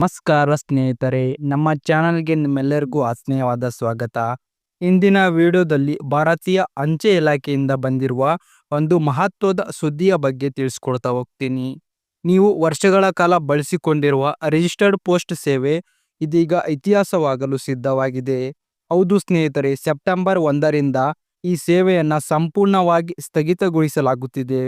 ನಮಸ್ಕಾರ ಸ್ನೇಹಿತರೆ, ನಮ್ಮ ಚಾನಲ್ಗೆ ನಿಮ್ಮೆಲ್ಲರಿಗೂ ಆತ್ಮೀಯವಾದ ಸ್ವಾಗತ. ಇಂದಿನ ವಿಡಿಯೋದಲ್ಲಿ ಭಾರತೀಯ ಅಂಚೆ ಇಲಾಖೆಯಿಂದ ಬಂದಿರುವ ಒಂದು ಮಹತ್ವದ ಸುದ್ದಿಯ ಬಗ್ಗೆ ತಿಳಿಸ್ಕೊಡ್ತಾ ಹೋಗ್ತೀನಿ. ನೀವು ವರ್ಷಗಳ ಕಾಲ ಬಳಸಿಕೊಂಡಿರುವ ರಿಜಿಸ್ಟರ್ಡ್ ಪೋಸ್ಟ್ ಸೇವೆ ಇದೀಗ ಇತಿಹಾಸವಾಗಲು ಸಿದ್ಧವಾಗಿದೆ. ಹೌದು ಸ್ನೇಹಿತರೆ, ಸೆಪ್ಟೆಂಬರ್ ಒಂದರಿಂದ ಈ ಸೇವೆಯನ್ನು ಸಂಪೂರ್ಣವಾಗಿ ಸ್ಥಗಿತಗೊಳಿಸಲಾಗುತ್ತಿದೆ.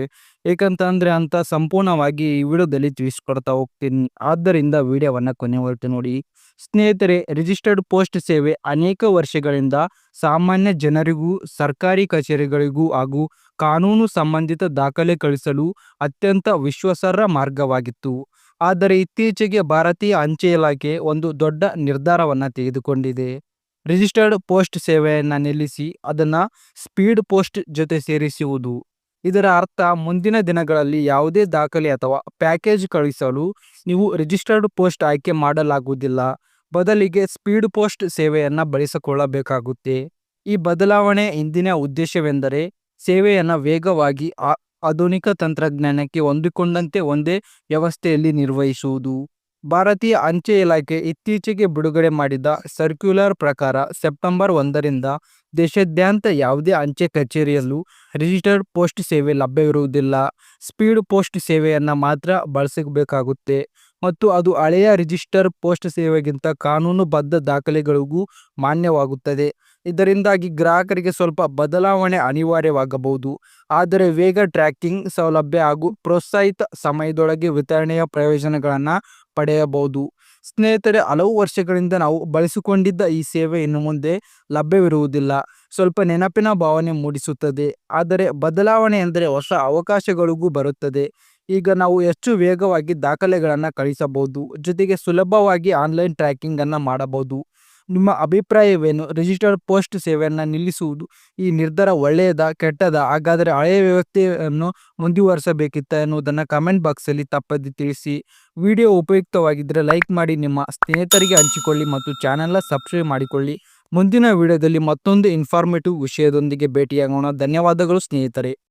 ಏಕಂತಂದರೆ ಅಂತ ಸಂಪೂರ್ಣವಾಗಿ ಈ ವಿಡಿಯೋದಲ್ಲಿ ತಿಳಿಸ್ಕೊಡ್ತಾ ಹೋಗ್ತೀನಿ. ಆದ್ದರಿಂದ ವಿಡಿಯೋವನ್ನು ಕೊನೆವರೆಗೂ ನೋಡಿ. ಸ್ನೇಹಿತರೆ ರಿಜಿಸ್ಟರ್ಡ್ ಪೋಸ್ಟ್ ಸೇವೆ ಅನೇಕ ವರ್ಷಗಳಿಂದ ಸಾಮಾನ್ಯ ಜನರಿಗೂ, ಸರ್ಕಾರಿ ಕಚೇರಿಗಳಿಗೂ ಹಾಗೂ ಕಾನೂನು ಸಂಬಂಧಿತ ದಾಖಲೆ ಕಳಿಸಲು ಅತ್ಯಂತ ವಿಶ್ವಾಸಾರ್ಹ ಮಾರ್ಗವಾಗಿತ್ತು. ಆದರೆ ಇತ್ತೀಚೆಗೆ ಭಾರತೀಯ ಅಂಚೆ ಇಲಾಖೆ ಒಂದು ದೊಡ್ಡ ನಿರ್ಧಾರವನ್ನು ತೆಗೆದುಕೊಂಡಿದೆ. ರಿಜಿಸ್ಟರ್ಡ್ ಪೋಸ್ಟ್ ಸೇವೆಯನ್ನು ನಿಲ್ಲಿಸಿ ಅದನ್ನು ಸ್ಪೀಡ್ ಪೋಸ್ಟ್ ಜೊತೆ ಸೇರಿಸುವುದು. ಇದರ ಅರ್ಥ ಮುಂದಿನ ದಿನಗಳಲ್ಲಿ ಯಾವುದೇ ದಾಖಲೆ ಅಥವಾ ಪ್ಯಾಕೇಜ್ ಕಳಿಸಲು ನೀವು ರಿಜಿಸ್ಟರ್ಡ್ ಪೋಸ್ಟ್ ಆಯ್ಕೆ ಮಾಡಲಾಗುವುದಿಲ್ಲ. ಬದಲಿಗೆ ಸ್ಪೀಡ್ ಪೋಸ್ಟ್ ಸೇವೆಯನ್ನು ಬಳಸಿಕೊಳ್ಳಬೇಕಾಗುತ್ತೆ. ಈ ಬದಲಾವಣೆ ಇಂದಿನ ಉದ್ದೇಶವೆಂದರೆ ಸೇವೆಯನ್ನು ವೇಗವಾಗಿ ಆಧುನಿಕ ತಂತ್ರಜ್ಞಾನಕ್ಕೆ ಹೊಂದಿಕೊಂಡಂತೆ ಒಂದೇ ವ್ಯವಸ್ಥೆಯಲ್ಲಿ ನಿರ್ವಹಿಸುವುದು. ಭಾರತೀಯ ಅಂಚೆ ಇಲಾಖೆ ಇತ್ತೀಚೆಗೆ ಬಿಡುಗಡೆ ಮಾಡಿದ ಸರ್ಕ್ಯುಲರ್ ಪ್ರಕಾರ ಸೆಪ್ಟೆಂಬರ್ ಒಂದರಿಂದ ದೇಶಾದ್ಯಂತ ಯಾವುದೇ ಅಂಚೆ ಕಚೇರಿಯಲ್ಲೂ ರಿಜಿಸ್ಟರ್ಡ್ ಪೋಸ್ಟ್ ಸೇವೆ ಲಭ್ಯವಿರುವುದಿಲ್ಲ. ಸ್ಪೀಡ್ ಪೋಸ್ಟ್ ಸೇವೆಯನ್ನು ಮಾತ್ರ ಬಳಸಬೇಕಾಗುತ್ತೆ. ಮತ್ತು ಅದು ಹಳೆಯ ರಿಜಿಸ್ಟರ್ ಪೋಸ್ಟ್ ಸೇವೆಗಿಂತ ಕಾನೂನುಬದ್ಧ ದಾಖಲೆಗಳಿಗೂ ಮಾನ್ಯವಾಗುತ್ತದೆ. ಇದರಿಂದಾಗಿ ಗ್ರಾಹಕರಿಗೆ ಸ್ವಲ್ಪ ಬದಲಾವಣೆ ಅನಿವಾರ್ಯವಾಗಬಹುದು. ಆದರೆ ವೇಗ ಟ್ರ್ಯಾಕಿಂಗ್ ಸೌಲಭ್ಯ ಹಾಗೂ ಪ್ರೋತ್ಸಾಹಿತ ಸಮಯದೊಳಗೆ ವಿತರಣೆಯ ಪ್ರಯೋಜನಗಳನ್ನು ಪಡೆಯಬಹುದು. ಸ್ನೇಹಿತರೆ, ಹಲವು ವರ್ಷಗಳಿಂದ ನಾವು ಬಳಸಿಕೊಂಡಿದ್ದ ಈ ಸೇವೆ ಇನ್ನು ಮುಂದೆ ಲಭ್ಯವಿರುವುದಿಲ್ಲ. ಸ್ವಲ್ಪ ನೆನಪಿನ ಭಾವನೆ ಮೂಡಿಸುತ್ತದೆ. ಆದರೆ ಬದಲಾವಣೆ ಎಂದರೆ ಹೊಸ ಅವಕಾಶಗಳಿಗೂ ಬರುತ್ತದೆ. ಈಗ ನಾವು ಹೆಚ್ಚು ವೇಗವಾಗಿ ದಾಖಲೆಗಳನ್ನು ಕಳಿಸಬಹುದು, ಜೊತೆಗೆ ಸುಲಭವಾಗಿ ಆನ್ಲೈನ್ ಟ್ರ್ಯಾಕಿಂಗನ್ನು ಮಾಡಬಹುದು. ನಿಮ್ಮ ಅಭಿಪ್ರಾಯವೇನು? ರಿಜಿಸ್ಟರ್ಡ್ ಪೋಸ್ಟ್ ಸೇವೆಯನ್ನು ನಿಲ್ಲಿಸುವುದು ಈ ನಿರ್ಧಾರ ಒಳ್ಳೆಯದ, ಕೆಟ್ಟದ? ಹಾಗಾದರೆ ಹಳೆಯ ವ್ಯವಸ್ಥೆಯನ್ನು ಮುಂದುವರಿಸಬೇಕಿತ್ತ ಎನ್ನುವುದನ್ನು ಕಮೆಂಟ್ ಬಾಕ್ಸಲ್ಲಿ ತಪ್ಪದೆ ತಿಳಿಸಿ. ವಿಡಿಯೋ ಉಪಯುಕ್ತವಾಗಿದ್ದರೆ ಲೈಕ್ ಮಾಡಿ, ನಿಮ್ಮ ಸ್ನೇಹಿತರಿಗೆ ಹಂಚಿಕೊಳ್ಳಿ ಮತ್ತು ಚಾನೆಲ್ನ ಸಬ್ಸ್ಕ್ರೈಬ್ ಮಾಡಿಕೊಳ್ಳಿ. ಮುಂದಿನ ವಿಡಿಯೋದಲ್ಲಿ ಮತ್ತೊಂದು ಇನ್ಫಾರ್ಮೇಟಿವ್ ವಿಷಯದೊಂದಿಗೆ ಭೇಟಿಯಾಗೋಣ. ಧನ್ಯವಾದಗಳು ಸ್ನೇಹಿತರೆ.